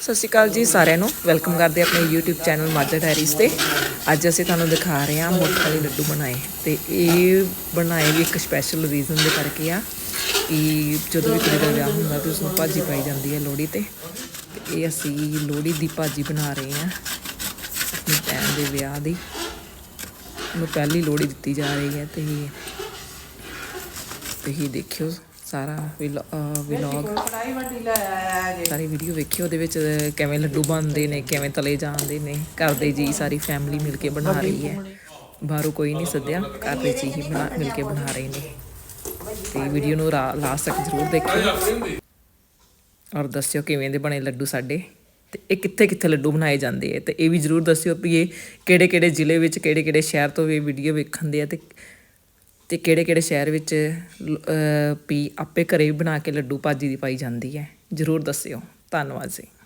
ਸਤਿ ਸ਼੍ਰੀ ਅਕਾਲ ਜੀ ਸਾਰਿਆਂ ਨੂੰ। ਵੈਲਕਮ ਕਰਦੇ ਆਪਣੇ YouTube ਚੈਨਲ ਮਾਝਾ ਡਾਇਰੀਜ਼ ਤੇ। ਅੱਜ ਅਸੀਂ ਤੁਹਾਨੂੰ ਦਿਖਾ ਰਹੇ ਹਾਂ ਮੁੱਠ ਵਾਲੇ ਲੱਡੂ ਬਣਾਏ। ਤੇ ਇਹ ਬਣਾਏ ਵੀ ਇੱਕ ਸਪੈਸ਼ਲ ਰੀਜ਼ਨ ਦੇ ਕਰਕੇ ਆ ਕਿ ਜਦੋਂ ਵੀ ਕੁੜੀ ਦਾ ਵਿਆਹ ਹੁੰਦਾ ਤੇ ਉਸਨੂੰ ਭਾਜੀ ਪਾਈ ਜਾਂਦੀ ਹੈ ਲੋਹੜੀ ਤੇ। ਤੇ ਇਹ ਅਸੀਂ ਲੋਹੜੀ ਦੀ ਭਾਜੀ ਬਣਾ ਰਹੇ ਹਾਂ ਆਪਣੀ ਭੈਣ ਦੇ ਵਿਆਹ ਦੀ। ਉਹਨੂੰ ਪਹਿਲੀ ਲੋਹੜੀ ਦਿੱਤੀ ਜਾ ਰਹੀ ਹੈ ਤੇ ਤੁਸੀਂ ਦੇਖਿਓ। ਸਾਰਾ ਵਲੌਗ ਸਾਰੀ ਵੀਡੀਓ ਵੇਖਿਓ ਉਹਦੇ ਵਿੱਚ ਕਿਵੇਂ ਲੱਡੂ ਬਣਦੇ ਨੇ ਕਿਵੇਂ ਤਲੇ ਜਾਂਦੇ ਨੇ। ਘਰ ਦੇ ਜੀ ਸਾਰੀ ਫੈਮਿਲੀ ਮਿਲ ਕੇ ਬਣਾ ਰਹੀ ਹੈ। ਬਾਹਰੋਂ ਕੋਈ ਨਹੀਂ ਸੱਦਿਆ ਘਰ ਦੇ ਜੀ ਹੀ ਬਣਾ ਮਿਲ ਕੇ ਬਣਾ ਰਹੇ ਨੇ। ਤੇ ਵੀਡੀਓ ਨੂੰ ਲਾਸਟ ਤੱਕ ਜ਼ਰੂਰ ਦੇਖਿਓ। ਔਰ ਦੱਸਿਓ ਕਿਵੇਂ ਦੇ ਬਣੇ ਲੱਡੂ ਸਾਡੇ। ਤੇ ਇਹ ਕਿੱਥੇ ਕਿੱਥੇ ਲੱਡੂ ਬਣਾਏ ਜਾਂਦੇ ਆ। ਤੇ ਇਹ ਵੀ ਜ਼ਰੂਰ ਦੱਸਿਓ ਵੀ ਇਹ ਕਿਹੜੇ ਕਿਹੜੇ ਜ਼ਿਲ੍ਹੇ ਵਿੱਚ ਕਿਹੜੇ ਕਿਹੜੇ ਸ਼ਹਿਰ ਤੋਂ ਇਹ ਵੀਡੀਓ ਵੇਖਣ ਦੇ ਆ। ਤੇ ਤੇ ਕਿਹੜੇ ਕਿਹੜੇ ਸ਼ਹਿਰ ਵਿੱਚ ਲ- ਵੀ ਆਪੇ ਘਰੇ ਵੀ ਬਣਾ ਕੇ ਲੱਡੂ ਭਾਜੀ ਦੀ ਪਾਈ ਜਾਂਦੀ ਹੈ। ਜ਼ਰੂਰ ਦੱਸਿਓ। ਧੰਨਵਾਦ ਜੀ।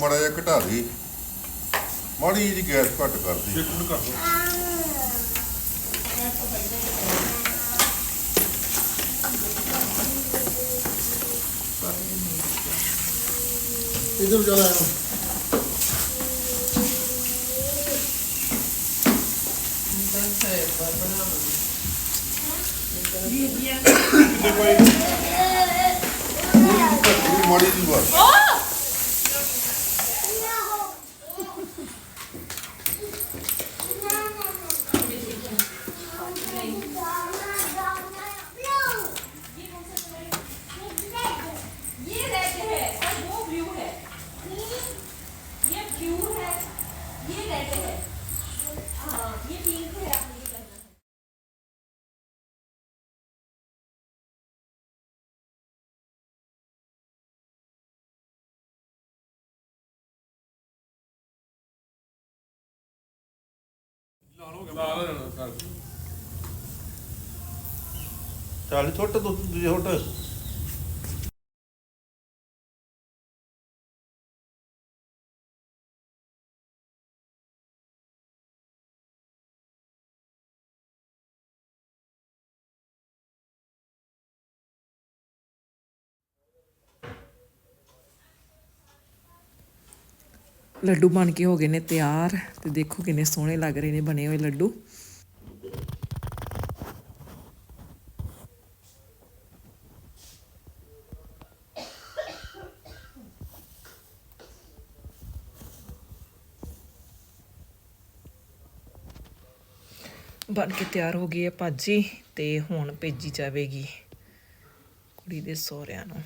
ਮਾੜਾ ਜਿਹਾ ਘਟਾ ਦੇ। ਮਾੜੀ ਜਿਹੀ ਗੈਸ ਘੱਟ ਕਰ ਦੇ। ਇਧਰ ਚਲਾ ਇਹਨੂੰ। ਥੋੜੀ ਮਾੜੀ ਜਿਹੀ ਬਸ ਚੱਲ ਛੋਟ ਦੂਜੇ ਛੋਟ। ਲੱਡੂ ਬਣ ਕੇ ਹੋ ਗਏ ਨੇ ਤਿਆਰ ਤੇ ਦੇਖੋ ਕਿੰਨੇ ਸੋਹਣੇ ਲੱਗ ਰਹੇ ਨੇ ਬਣੇ ਹੋਏ ਲੱਡੂ। ਬਣ ਕੇ ਤਿਆਰ ਹੋ ਗਈ ਹੈ ਭਾਜੀ ਤੇ ਹੁਣ ਭੇਜੀ ਜਾਵੇਗੀ ਕੁੜੀ ਦੇ ਸਹੁਰਿਆਂ ਨੂੰ।